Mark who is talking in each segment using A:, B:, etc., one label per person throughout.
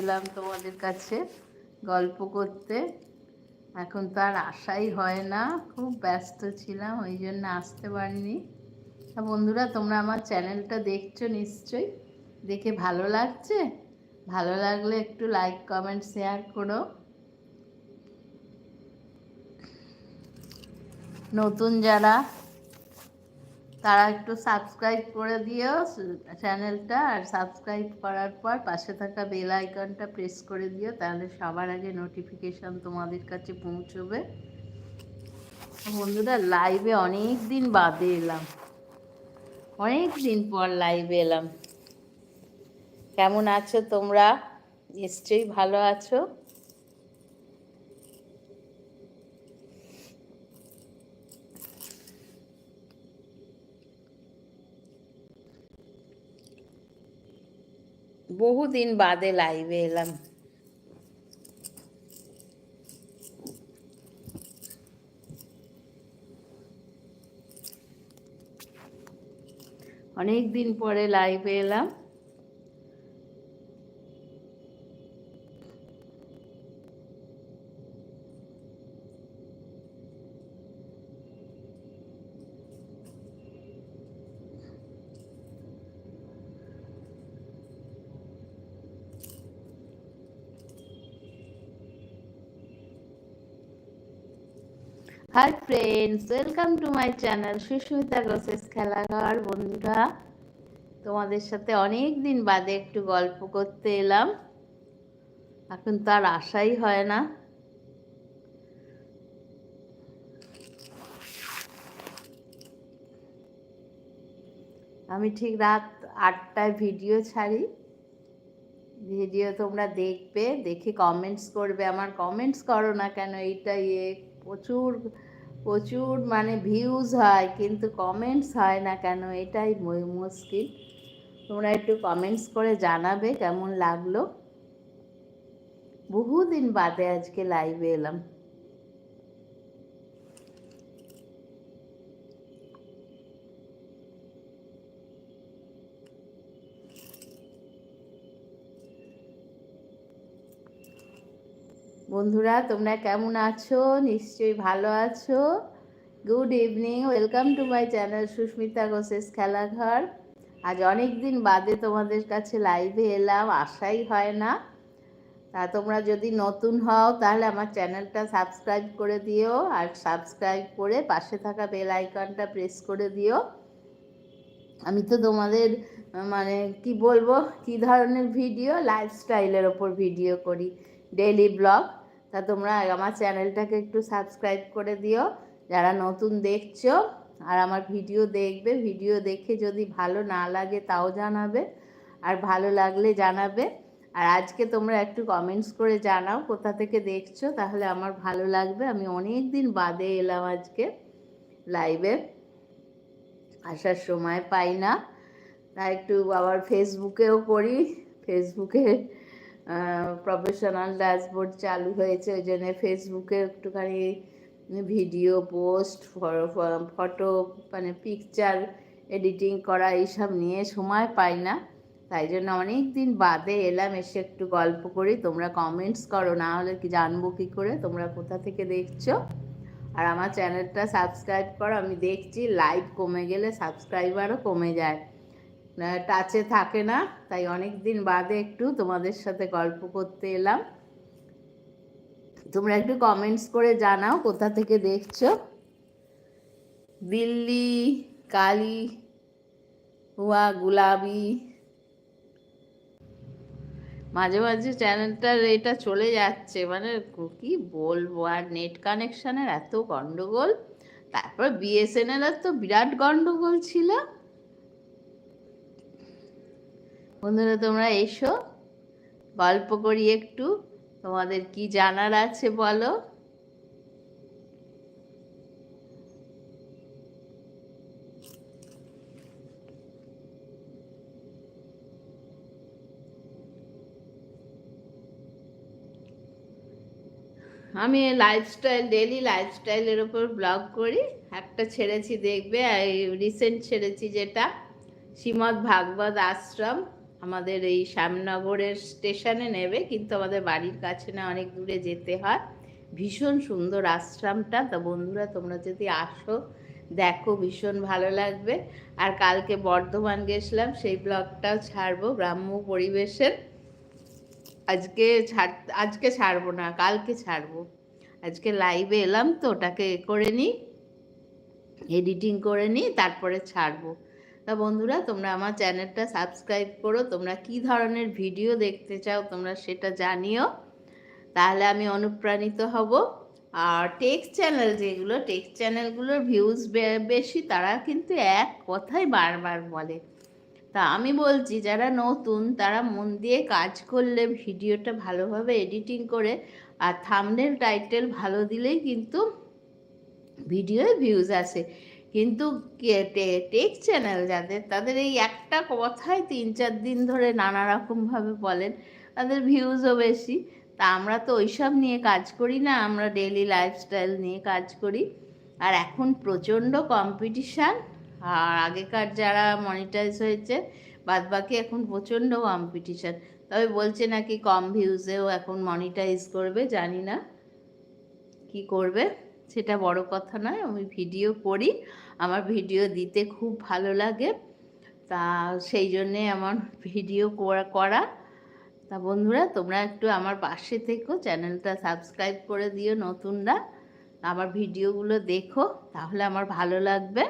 A: এলাম তোমাদের কাছে গল্প করতে। এখন তো আর আশাই হয় না, খুব ব্যস্ত ছিলাম, ওই জন্য আসতে পারিনি। বন্ধুরা, তোমরা আমার চ্যানেলটা দেখছ নিশ্চয়ই, দেখে ভালো লাগছে? ভালো লাগলে একটু লাইক কমেন্ট শেয়ার করো। নতুন যারা তারা একটু সাবস্ক্রাইব করে দিও চ্যানেলটা আর সাবস্ক্রাইব করার পর পাশে থাকা বেল আইকনটা প্রেস করে দিও, তাহলে সবার আগে নোটিফিকেশান তোমাদের কাছে পৌঁছবে। বন্ধুরা লাইভে অনেক দিন বাদে এলাম। অনেক দিন পর লাইভে এলাম। কেমন আছো তোমরা? নিশ্চয়ই ভালো আছো। বহুদিন বাদে লাইভে এলাম। অনেক দিন পরে লাইভে এলাম। Hi friends welcome to my channel Susmita Ghosh's Khelaghar বন্ধুরা। তোমাদের সাথে অনেক দিন বাদে একটু গল্প করতে এলাম। এখন তো আর আশাই হয় না। আমি ঠিক রাত আটটায় ভিডিও ছাড়ি। ভিডিও তোমরা দেখবে, দেখে কমেন্টস করবে। আমার কমেন্টস করো না কেন, এইটা ইয়ে প্রচুর প্রচুর মানে ভিউজ হয়, কিন্তু কমেন্টস হয় না কেন? এটাই মুশকিল। তোমরা একটু কমেন্টস করে জানাবে কেমন লাগল। বহুদিন বাদে আজকে লাইভে এলাম। বন্ধুরা, তোমরা কেমন আছো? নিশ্চয়ই ভালো আছো। Good evening welcome to my channel Susmita Ghosh's Khelaghar আজ অনেক দিন বাদে তোমাদের কাছে লাইভে এলাম, আশাই হয় না। তা তোমরা যদি নতুন হও, তাহলে আমার চ্যানেলটা সাবস্ক্রাইব করে দিও, আর সাবস্ক্রাইব করে পাশে থাকা বেল আইকনটা প্রেস করে দিও। আমি তো তোমাদের মানে কি বলব, কি ধরনের ভিডিও লাইফস্টাইলের ওপর ভিডিও করি ডেইলি ব্লগ তা তোমরা আমার চ্যানেলটাকে একটু সাবস্ক্রাইব করে দিও, যারা নতুন দেখছ, আর আমার ভিডিও দেখবে, ভিডিও দেখে যদি ভালো না লাগে তাও জানাবে, আর ভালো লাগলে জানাবে। আর আজকে তোমরা একটু কমেন্টস করে জানাও কোথা থেকে দেখছ, তাহলে আমার ভালো লাগবে। আমি অনেক দিন বাদে এলাম আজকে লাইভে আসার সময় পাই না। তা একটু আবার ফেসবুকেও করি ফেসবুকে প্রফেশনাল ড্যাশবোর্ড চালু হয়েছে, ওই জন্য ফেসবুকে একটুখানি ভিডিও পোস্ট ফটো মানে পিকচার এডিটিং করা এইসব নিয়ে সময় পাই না। তাই জন্য অনেক দিন বাদে এলাম, এসে একটু গল্প করি। তোমরা কমেন্টস করো, না হলে কি জানব কী করে? তোমরা কোথা থেকে দেখছ? আর আমার চ্যানেলটা সাবস্ক্রাইব করো। আমি দেখছি লাইভ কমে গেলে সাবস্ক্রাইবারও কমে যায়। টাচে থাকে না, তাই অনেক দিন বাদে একটু তোমাদের সাথে গল্প করতে এলাম। তোমরা একটু কমেন্টস করে জানাও কোথা থেকে দেখছ। দিল্লি, কালি হুয়া গুলাবি। মাঝে মাঝে চ্যানেলটার এটা চলে যাচ্ছে মানে কি বলব, আর নেট কানেকশানের এত গন্ডগোল। তারপর বিএসএনএল তো বিরাট গন্ডগোল ছিল। বন্ধুরা, তোমরা এসো। গল্প করি একটু। তোমাদের কি জানার আছে বলো? আমি লাইফস্টাইল ডেলি লাইফস্টাইলের ওপর ব্লগ করি। একটা ছেড়েছি দেখবে রিসেন্ট ছেড়েছি যেটা শ্রীমৎ ভাগবত আশ্রম। আমাদের এই শ্যামনগরের স্টেশনে নেবে, কিন্তু আমাদের বাড়ির কাছে না অনেক দূরে যেতে হয়। ভীষণ সুন্দর আশ্রমটা। তা বন্ধুরা, তোমরা যদি আসো, দেখো, ভীষণ ভালো লাগবে। আর কালকে বর্ধমান গেছিলাম, সেই ব্লগটাও ছাড়বো গ্রাম্য পরিবেশের। আজকে ছাড়, আজকে ছাড়বো না, কালকে ছাড়বো। আজকে লাইভে এলাম তো, ওটাকে করে নিই এডিটিং করে নিই, তারপরে ছাড়বো। তা বন্ধুরা, তোমরা আমার চ্যানেলটা সাবস্ক্রাইব করো। তোমরা কি ধরনের ভিডিও দেখতে চাও, তোমরা সেটা জানিও। তাহলে আমি অনুপ্রাণিত হব। আর টেক্সট চ্যানেল যেগুলো, টেক্সট চ্যানেলগুলোর ভিউজ বেশি, তারা কিন্তু এক কথাই বারবার বলে। তা আমি বলছি, যারা নতুন, তারা মন দিয়ে কাজ করলে ভিডিওটা ভালোভাবে এডিটিং করে আর থামনেল টাইটেল ভালো দিলেই কিন্তু ভিডিওয় ভিউজ আসে। কিন্তু টেক চ্যানেল যাদের, তাদের এই একটা কথাই তিন চার দিন ধরে নানা রকমভাবে বলেন, তাদের ভিউজও বেশি। তা আমরা তো ওইসব নিয়ে কাজ করি না, আমরা ডেলি লাইফস্টাইল নিয়ে কাজ করি। আর এখন প্রচণ্ড কম্পিটিশান আর আগেকার যারা মনিটাইজ হয়েছে বাদ বাকি এখন প্রচণ্ড কম্পিটিশান তবে বলছে নাকি কম ভিউজেও এখন মনিটাইজ করবে, জানি না। কি করবে, সেটা বড় কথা নয়, আমি ভিডিও করি আমার ভিডিও দিতে খুব ভালো লাগে। তা সেই জন্যে আমার ভিডিও করা তা বন্ধুরা, তোমরা একটু আমার পাশে থেকো, চ্যানেলটা সাবস্ক্রাইব করে দিও নতুনরা। আমার ভিডিওগুলো দেখো, তাহলে আমার ভালো লাগবে।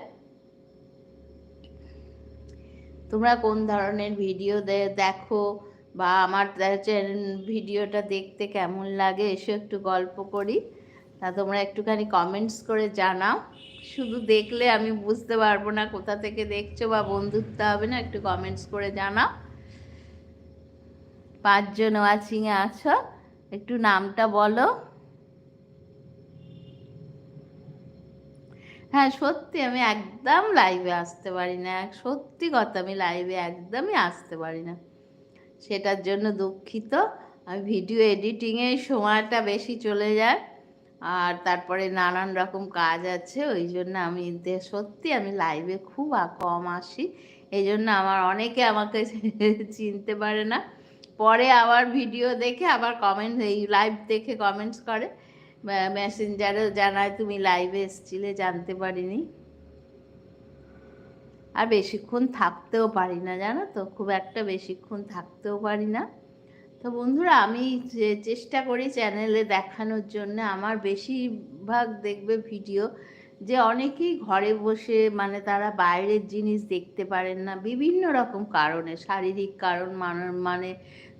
A: তোমরা কোন ধরনের ভিডিও দেখো বা আমার ভিডিওটা দেখতে কেমন লাগে, এসে একটু গল্প করি। তা তোমরা একটুখানি কমেন্টস করে জানাও। শুধু দেখলে আমি বুঝতে পারব না কোথা থেকে দেখছ বা বন্ধুত্ব হবে না, একটু কমেন্টস করে জানাও। পাঁচজন ওয়াচিংয়ে আছো, একটু নামটা বলো। হ্যাঁ সত্যি আমি একদম লাইভে আসতে পারি না সত্যি কথা আমি লাইভে একদমই আসতে পারি না। সেটার জন্য দুঃখিত। আমি ভিডিও এডিটিংয়ে সময়টা বেশি চলে যায়। আর তারপরে নানান রকম কাজ আছে ওই জন্য আমি সত্যি আমি লাইভে খুব কম আসি। এই জন্য আমার অনেকে আমাকে চিনতে পারে না। পরে আবার ভিডিও দেখে আবার কমেন্ট এই লাইভ দেখে কমেন্টস করে। মেসেঞ্জারে জানায়, তুমি লাইভে এসছিলে, জানতে পারিনি। আর বেশিক্ষণ থাকতেও পারি না, জানো তো? খুব একটা বেশিক্ষণ থাকতেও পারি না। তো বন্ধুরা, আমি চেষ্টা করি চ্যানেলে দেখানোর জন্য, আমার বেশিরভাগ দেখবে ভিডিও যে অনেকেই ঘরে বসে মানে তারা বাইরের জিনিস দেখতে পারেন না, বিভিন্ন রকম কারণে, শারীরিক কারণ মানে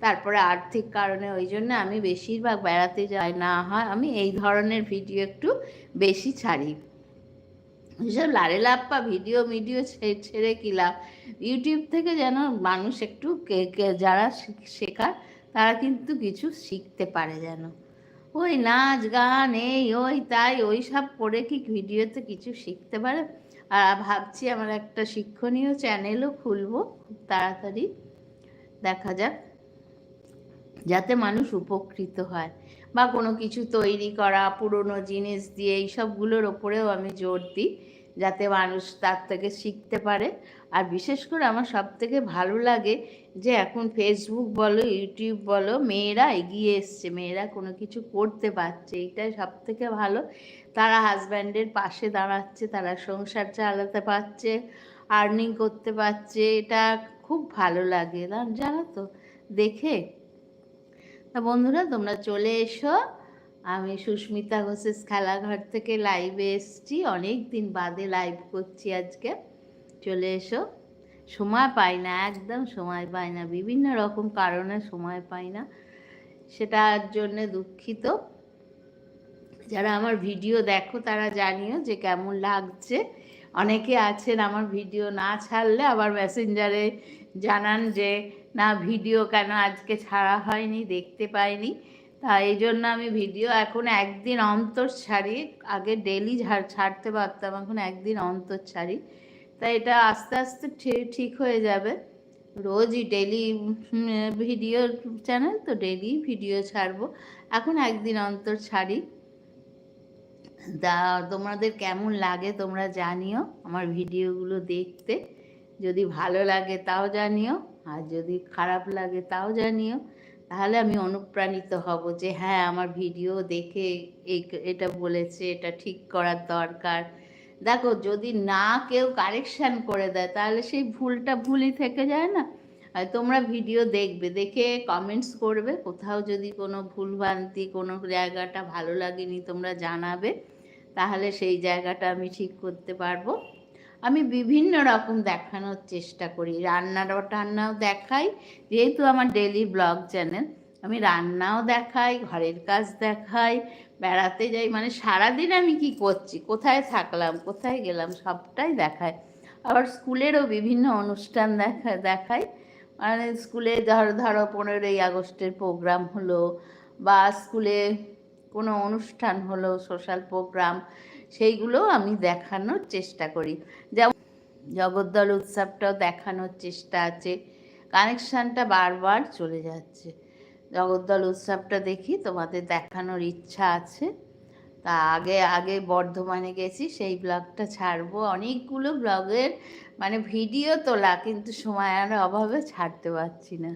A: তারপরে আর্থিক কারণে, ওই জন্য আমি বেশিরভাগ বেড়াতে যাই না হয়, আমি এই ধরনের ভিডিও একটু বেশি ছাড়ি। এসব লারে লাপ্পা ভিডিও মিডিও ছেড়ে কি লাভ? ইউটিউব থেকে যেন মানুষ একটু যারা শেখার তারা কিন্তু কিছু শিখতে পারে যেন। ওই নাচ, গান, এই, ওই, তাই, ওই সব করে কি ভিডিওতে কিছু শিখতে পারে? আর ভাবছি আমার একটা শিক্ষণীয় চ্যানেলও খুলবো খুব তাড়াতাড়ি। দেখা যাক। যাতে মানুষ উপকৃত হয়। বা কোনো কিছু তৈরি করা, পুরনো জিনিস দিয়ে এইসবগুলোর ওপরেও আমি জোর দিই, যাতে মানুষ তার থেকে শিখতে পারে। আর বিশেষ করে আমার সব থেকে ভালো লাগে যে এখন ফেসবুক বলো ইউটিউব বলো, মেয়েরা এগিয়ে এসছে, মেয়েরা কোনো কিছু করতে পারছে এইটাই সব থেকে ভালো। তারা হাজব্যান্ডের পাশে দাঁড়াচ্ছে, তারা সংসার চালাতে পারছে আর্নিং করতে পারছে, এটা খুব ভালো লাগে। জানো তো, দেখে। তা বন্ধুরা, তোমরা চলে এসো। আমি সুস্মিতা ঘোষের খেলাঘর থেকে লাইভে এসছি। অনেক দিন বাদে লাইভ করছি আজকে। চলে এসো। সময় পাই না, একদম সময় পাই না, বিভিন্ন রকম কারণে সময় পাই না। সেটার জন্য দুঃখিত। যারা আমার ভিডিও দেখো, তারা জানিও যে কেমন লাগছে। অনেকে আছেন আমার ভিডিও না ছাড়লে আবার মেসেঞ্জারে জানান যে, না, ভিডিও কেন আজকে ছাড়া হয়নি, দেখতে পাইনি। তা এই জন্য আমি ভিডিও এখন একদিন অন্তর ছাড়ি। আগে ডেলি ছাড়তে পারতাম, এখন একদিন অন্তর ছাড়ি। তা এটা আস্তে আস্তে ঠিক হয়ে যাবে। রোজই ডেলি ভিডিও চ্যানেল তো ডেলি ভিডিও ছাড়বো। এখন একদিন অন্তর ছাড়ি। তা তোমাদের কেমন লাগে তোমরা জানিও আমার ভিডিওগুলো দেখতে। যদি ভালো লাগে তাও জানিও, আর যদি খারাপ লাগে তাও জানিও। তাহলে আমি অনুপ্রাণিত হব যে হ্যাঁ আমার ভিডিও দেখে এই, এটা বলেছে, এটা ঠিক করার দরকার। দেখো, যদি না কেউ কারেকশান করে দেয়, তাহলে সেই ভুলটা ভুলই থেকে যায় না। আর তোমরা ভিডিও দেখবে, দেখে কমেন্টস করবে, কোথাও যদি কোনো ভুলভ্রান্তি কোনো জায়গাটা ভালো লাগেনি তোমরা জানাবে, তাহলে সেই জায়গাটা আমি ঠিক করতে পারব। আমি বিভিন্ন রকম দেখানোর চেষ্টা করি রান্নার টান্নাও দেখাই, যেহেতু আমার ডেলি ব্লগ চ্যানেল আমি রান্নাও দেখাই, ঘরের কাজ দেখাই বেড়াতে যাই মানে সারাদিন আমি কি করছি? কোথায় থাকলাম? কোথায় গেলাম? সবটাই দেখায়। আবার স্কুলেরও বিভিন্ন অনুষ্ঠান দেখা, দেখায়। মানে স্কুলে ধরো ধরো পনেরোই আগস্টের প্রোগ্রাম হলো বা স্কুলে কোনো অনুষ্ঠান হলো, সোশ্যাল প্রোগ্রাম সেইগুলো আমি দেখানোর চেষ্টা করি। যেমন জগদ্দল উৎসবটাও দেখানোর চেষ্টা আছে। কানেকশানটা বারবার চলে যাচ্ছে। জগদ্দল উৎসবটা দেখি, তোমাদের দেখানোর ইচ্ছা আছে। তা আগে আগে বর্ধমানে গেছি, সেই ব্লগটা ছাড়বো। অনেকগুলো ব্লগের মানে ভিডিও তোলা, কিন্তু সময়ের অভাবে ছাড়তে পারছি না।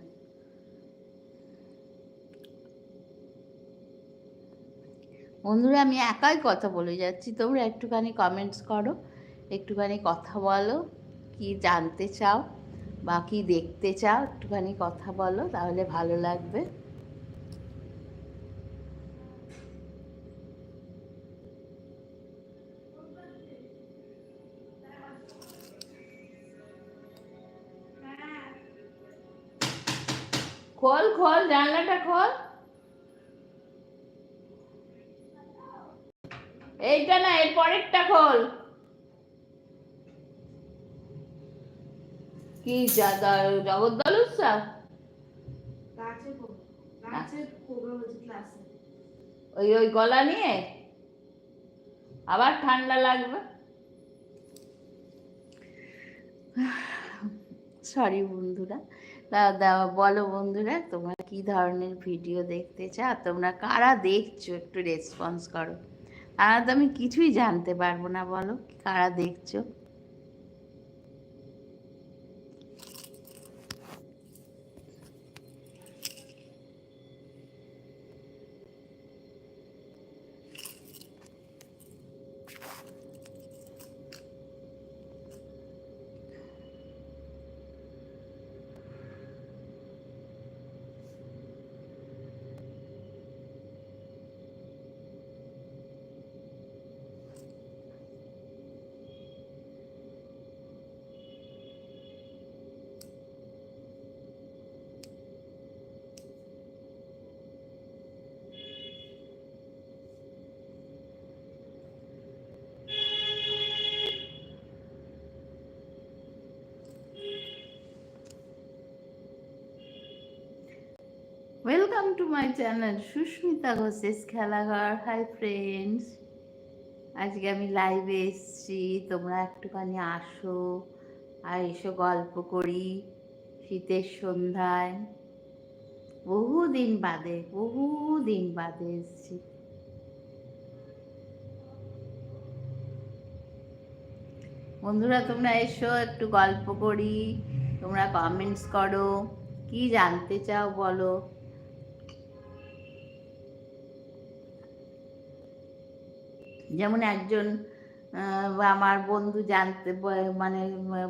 A: বন্ধুরা, আমি একাই কথা বলে যাচ্ছি। তোমরা একটুখানি কমেন্টস করো, একটুখানি কথা বলো, কি জানতে চাও বা কি দেখতে চাও, একটুখানি কথা বলো, তাহলে ভালো লাগবে। খোল খোল জানলাটা খোল। এইটা না এর পরেরটা খোল। কি জগদ্দল উৎসব ওই ওই গলা নিয়ে? আবার ঠান্ডা লাগবে। সরি বন্ধুরা। দাদা বলো বন্ধুরা, তোমরা কি ধরনের ভিডিও দেখতে চাও? তোমরা কারা দেখছ? একটু রেসপন্স করো। আর তো আমি কিছুই জানতে পারব না, বলো, কারা দেখছ? Welcome to my channel Susmita Ghosh's Khelaghar hi friends আজকে আমি লাইভে এসছি, তোমরা একটুখানি আসো, আর এসো গল্প করি শীতের সন্ধ্যায়। বহু দিন বাদে বহু দিন বাদে এসছি। বন্ধুরা, তোমরা এসো, একটু গল্প করি, তোমরা কমেন্টস করো, কি জানতে চাও বলো। যেমন একজন আমার বন্ধু জানতে মানে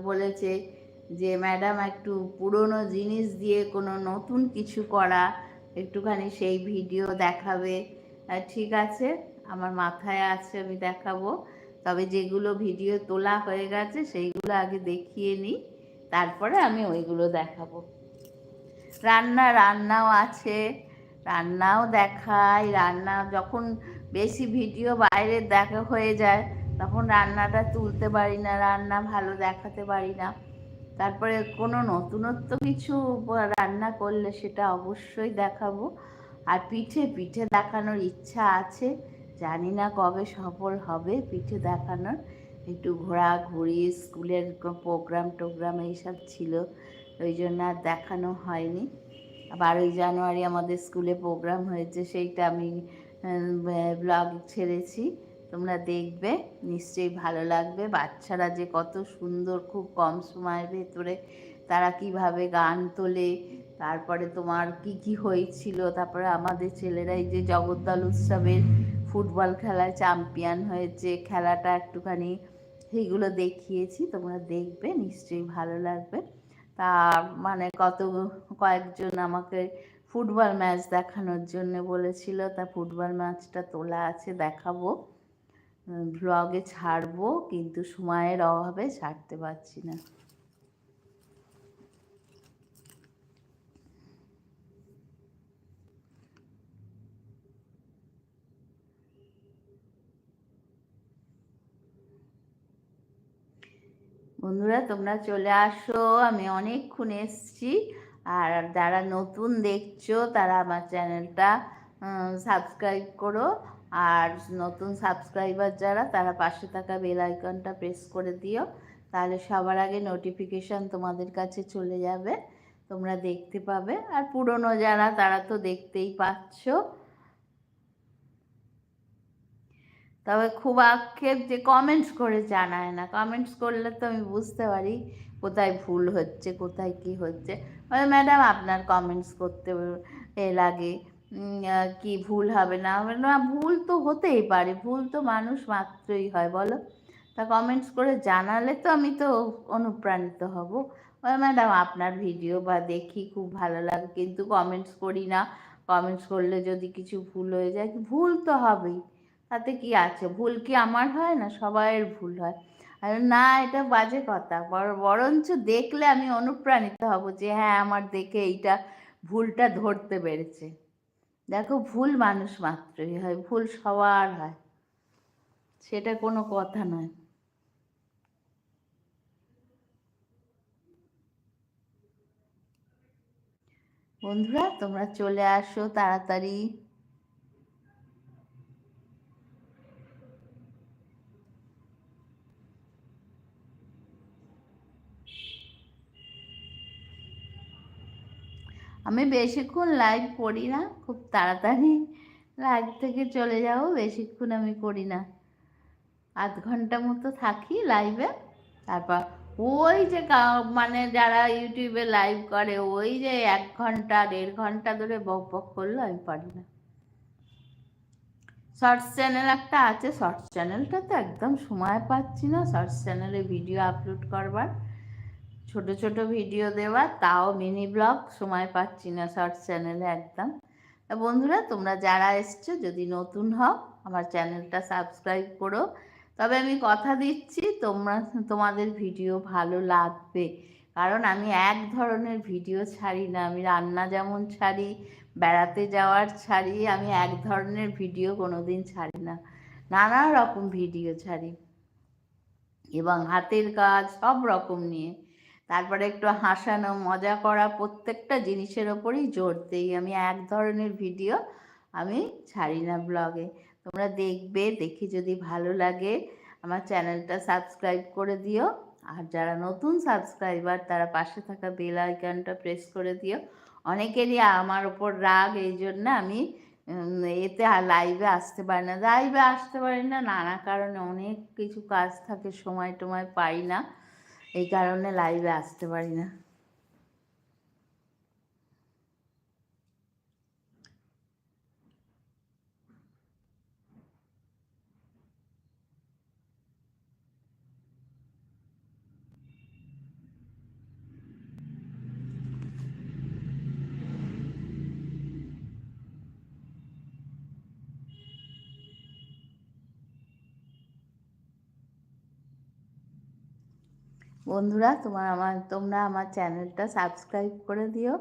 A: বলেছে যে, ম্যাডাম, একটু পুরনো জিনিস দিয়ে কোনো নতুন কিছু করা, একটুখানি সেই ভিডিও দেখাবে। ঠিক আছে, আমার মাথায় আছে, আমি দেখাবো। তবে যেগুলো ভিডিও তোলা হয়ে গেছে, সেইগুলো আগে দেখিয়ে নিই। তারপরে আমি ওইগুলো দেখাবো। রান্না, রান্নাও আছে। রান্নাও দেখাই রান্না যখন বেশি ভিডিও বাইরে দেখা হয়ে যায়, তখন রান্নাটা তুলতে পারি না, রান্না ভালো দেখাতে পারি না। তারপরে কোনো নতুনত্ব কিছু রান্না করলে সেটা অবশ্যই দেখাবো। আর পিঠে পিঠে দেখানোর ইচ্ছা আছে, জানি না কবে সফল হবে পিঠে দেখানোর। একটু ঘোরাঘুরি, স্কুলের প্রোগ্রাম টোগ্রাম এইসব ছিল, ওই জন্য আর দেখানো হয়নি। বারোই জানুয়ারি আমাদের স্কুলে প্রোগ্রাম হয়েছে, সেইটা আমি ব্লগ ছেড়েছি। তোমরা দেখবে, নিশ্চয়ই ভালো লাগবে। বাচ্চারা যে কত সুন্দর, খুব কম সময়ের ভেতরে তারা কীভাবে গান তোলে, তারপরে তোমার কি কি হয়েছিল, তারপরে আমাদের ছেলেরাই যে জগদ্দল উৎসবের ফুটবল খেলায় চ্যাম্পিয়ন হয়েছে, খেলাটা একটুখানি সেইগুলো দেখিয়েছি, তোমরা দেখবে, নিশ্চয়ই ভালো লাগবে। তা মানে কত কয়েকজন আমাকে ফুটবল ম্যাচ দেখানোর জন্য বলেছিল, তা ফুটবল ম্যাচটা তোলা আছে, দেখাবো ব্লগে ছাড়বো, কিন্তু সময়ের অভাবে ছাড়তে পারছি না। বন্ধুরা, তোমরা চলে আসো, আমি অনেকক্ষণ এসছি। আর যারা নতুন দেখছ, তারা আমার চ্যানেলটা সাবস্ক্রাইব করো। আর নতুন সাবস্ক্রাইবার যারা, তারা পাশে থাকা বেল আইকনটা প্রেস করে দিও। তাহলে সবার আগে নোটিফিকেশান তোমাদের কাছে চলে যাবে, তোমরা দেখতে পাবে। আর পুরনো যারা, তারা তো দেখতেই পাচ্ছ। তবে খুব আক্ষেপ যে কমেন্টস করে জানায় না। কমেন্টস করলে তো আমি বুঝতে পারি কোথায় ভুল হচ্ছে, কোথায় কি হচ্ছে? মানে ম্যাডাম আপনার কমেন্টস করতে লাগে কি ভুল হবে না হবে না, ভুল তো হতেই পারে, ভুল তো মানুষ মাত্রই হয়, বলো? তা কমেন্টস করে জানালে তো আমি তো অনুপ্রাণিত হব। ম্যাডাম আপনার ভিডিও বা দেখি খুব ভালো লাগে, কিন্তু কমেন্টস করি না। কমেন্টস করলে যদি কিছু ভুল হয়ে যায়, ভুল তো হবেই। তাতে কি আছে? ভুল কি আমার হয় না? সবাইয়ের ভুল হয়। না, এটা বাজে কথা। বরঞ্চ দেখলে আমি অনুপ্রাণিত হব যে হ্যাঁ আমার দেখে এইটা ভুলটা ধরতে পেরেছে। দেখো, ভুল মানুষ মাত্রই হয়, ভুল সবার হয়। সেটা কোনো কথা নয়। বন্ধুরা, তোমরা চলে আসো তাড়াতাড়ি। আমি বেশিক্ষণ লাইভ করি না, খুব তাড়াতাড়ি লাইভ থেকে চলে যাব, বেশিক্ষণ আমি করি না। আধ ঘণ্টা মতো থাকি লাইভে তারপর ওই যে মানে যারা ইউটিউবে লাইভ করে, ওই যে এক ঘণ্টা, দেড় ঘণ্টা ধরে বক বক করল, আমি পারি না। শর্টস চ্যানেল একটা আছে শর্টস চ্যানেলটা তো একদম সময় পাচ্ছি না শর্টস চ্যানেলে ভিডিও আপলোড করবার। ছোট ছোট ভিডিও দেওয়া, তাও মিনি ব্লগ, সময় পাচ্ছি না শর্টস চ্যানেলে একদম। বন্ধুরা, তোমরা যারা এসছো, যদি নতুন হও, আমার চ্যানেলটা সাবস্ক্রাইব করো। তবে আমি কথা দিচ্ছি, তোমরা, তোমাদের ভিডিও ভালো লাগবে। কারণ আমি এক ধরনের ভিডিও ছাড়ি না। আমি রান্না যেমন ছাড়ি, বেড়াতে যাওয়ার ছাড়ি, আমি এক ধরনের ভিডিও কোনো দিন ছাড়ি না। নানা রকম ভিডিও ছাড়ি। এবং হাতের কাজ সব রকম নিয়ে। তারপরে একটু হাসানো, মজা করা প্রত্যেকটা জিনিসের ওপরই জোর দিই আমি এক ধরনের ভিডিও আমি ছাড়ি না ব্লগে। তোমরা দেখবে, দেখি যদি ভালো লাগে আমার চ্যানেলটা সাবস্ক্রাইব করে দিও। আর যারা নতুন সাবস্ক্রাইবার, তারা পাশে থাকা বেল আইকনটা প্রেস করে দিও। অনেকেরই আমার ওপর রাগ, এই জন্য আমি এতে লাইভে আসতে পারি না। লাইভে আসতে পারি না, নানা কারণে অনেক কিছু কাজ থাকে সময় টময় পাই না। এই কারণে লাইভে আসতে পারি না বন্ধুরা, তোমার আমার, তোমরা আমার চ্যানেলটা সাবস্ক্রাইব করে দিও।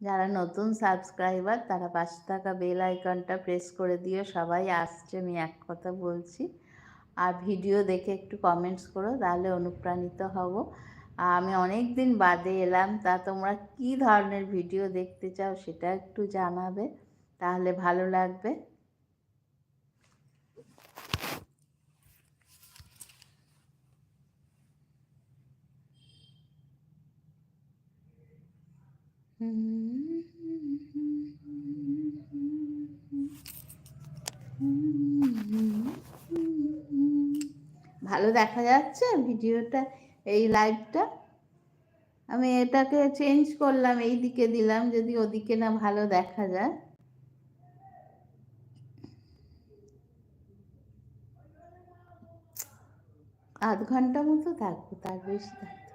A: যারা নতুন সাবস্ক্রাইবার, তারা পাশে থাকা বেল আইকনটা প্রেস করে দিও। সবাই আসছে, আমি এক কথা বলছি। আর ভিডিও দেখে একটু কমেন্টস করো, তাহলে অনুপ্রাণিত হব। আমি অনেক দিন বাদে এলাম, তা তোমরা কি ধরনের ভিডিও দেখতে চাও সেটা একটু জানাবে, তাহলে ভালো লাগবে। ভালো দেখা যাচ্ছে ভিডিওটা, এই লাইভটা আমি এটাকে চেঞ্জ করলাম এই দিকে দিলাম, যদি ওদিকে না ভালো দেখা যায়। আধ ঘণ্টা মতো থাকব, তার বেশি থাকব